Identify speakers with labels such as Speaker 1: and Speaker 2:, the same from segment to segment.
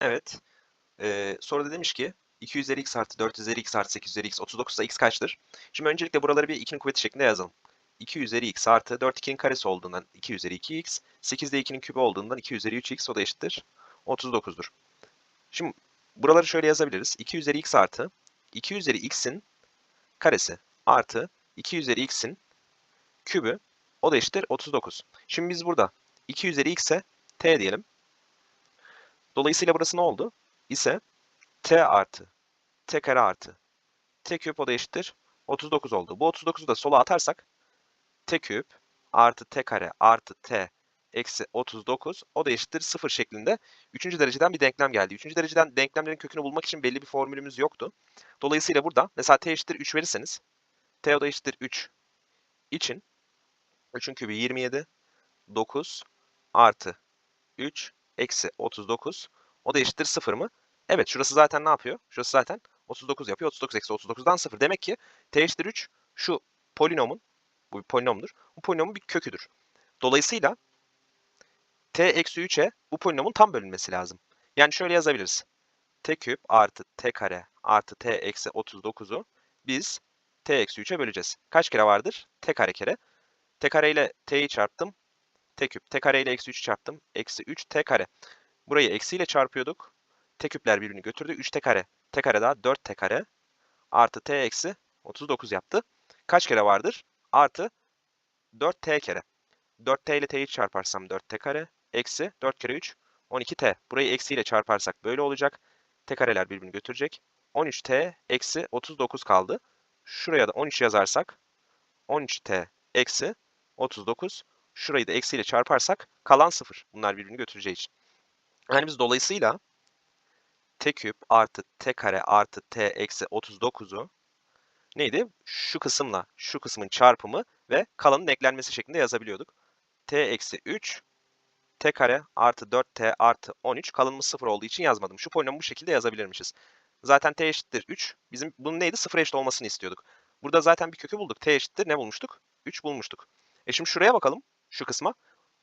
Speaker 1: Evet. Ee, soruda demiş ki 2 üzeri x artı 4 üzeri x artı 8 üzeri x 39 ise x kaçtır? Şimdi öncelikle buraları bir 2'nin kuvveti şeklinde yazalım. 2 üzeri x artı 4 2'nin karesi olduğundan 2 üzeri 2x, 8 de 2'nin kübü olduğundan 2 üzeri 3x o da eşittir 39'dur. Şimdi buraları şöyle yazabiliriz. 2 üzeri x artı 2 üzeri x'in karesi artı 2 üzeri x'in kübü o da eşittir 39. Şimdi biz burada 2 üzeri x'e t diyelim. Dolayısıyla burası ne oldu? İse t artı t kare artı t küp o da eşittir 39 oldu. Bu 39'u da sola atarsak t küp artı t kare artı t eksi 39 o da eşittir 0 şeklinde 3. dereceden bir denklem geldi. 3. dereceden denklemlerin kökünü bulmak için belli bir formülümüz yoktu. Dolayısıyla burada mesela t eşittir 3 verirseniz t o da eşittir 3 için 3'ün kübü 27 9 artı 3 eksi 39 o da eşittir 0 mı? Evet şurası zaten ne yapıyor? Şurası zaten 39 yapıyor. 39 eksi 39'dan 0. Demek ki t eşittir 3 şu polinomun bu bir polinomdur. Bu polinomun bir köküdür. Dolayısıyla t eksi 3'e bu polinomun tam bölünmesi lazım. Yani şöyle yazabiliriz. t küp artı t kare artı t eksi 39'u biz t eksi 3'e böleceğiz. Kaç kere vardır? t kare kere. t kare ile t'yi çarptım. T küp. t kare ile eksi 3'ü çarptım. Eksi 3 t kare. Burayı eksiyle çarpıyorduk. T küpler birbirini götürdü. 3 t kare. T kare daha 4 t kare. Artı t eksi 39 yaptı. Kaç kere vardır? Artı 4 t kere. 4 t ile t'yi çarparsam 4 t kare. Eksi 4 kere 3 12 t. Burayı eksiyle çarparsak böyle olacak. T kareler birbirini götürecek. 13 t eksi 39 kaldı. Şuraya da 13 yazarsak 13 t eksi 39. Şurayı da eksiyle çarparsak kalan 0. Bunlar birbirini götüreceği için. Yani biz dolayısıyla t küp artı t kare artı t eksi 39'u neydi? Şu kısımla şu kısmın çarpımı ve kalanın eklenmesi şeklinde yazabiliyorduk. t eksi 3 t kare artı 4t artı 13 kalanımız 0 olduğu için yazmadım. Şu polinomu bu şekilde yazabilirmişiz. Zaten t eşittir 3. Bizim bunun neydi? 0 eşit olmasını istiyorduk. Burada zaten bir kökü bulduk. t eşittir ne bulmuştuk? 3 bulmuştuk. E şimdi şuraya bakalım. Şu kısma.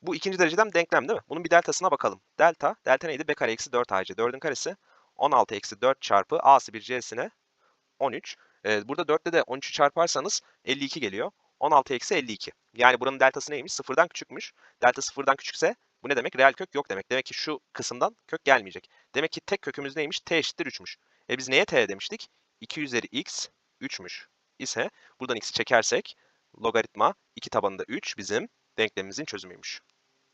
Speaker 1: Bu ikinci dereceden denklem değil mi? Bunun bir deltasına bakalım. Delta, delta neydi? b kare eksi 4 ac. 4'ün karesi 16 eksi 4 çarpı a'sı bir c'sine 13. Ee, burada 4'te de 13'ü çarparsanız 52 geliyor. 16 eksi 52. Yani buranın deltası neymiş? Sıfırdan küçükmüş. Delta sıfırdan küçükse bu ne demek? Reel kök yok demek. Demek ki şu kısımdan kök gelmeyecek. Demek ki tek kökümüz neymiş? t eşittir 3'müş. E biz neye t demiştik? 2 üzeri x 3'müş. ise buradan x'i çekersek logaritma 2 tabanında 3 bizim denklemimizin çözümüymüş.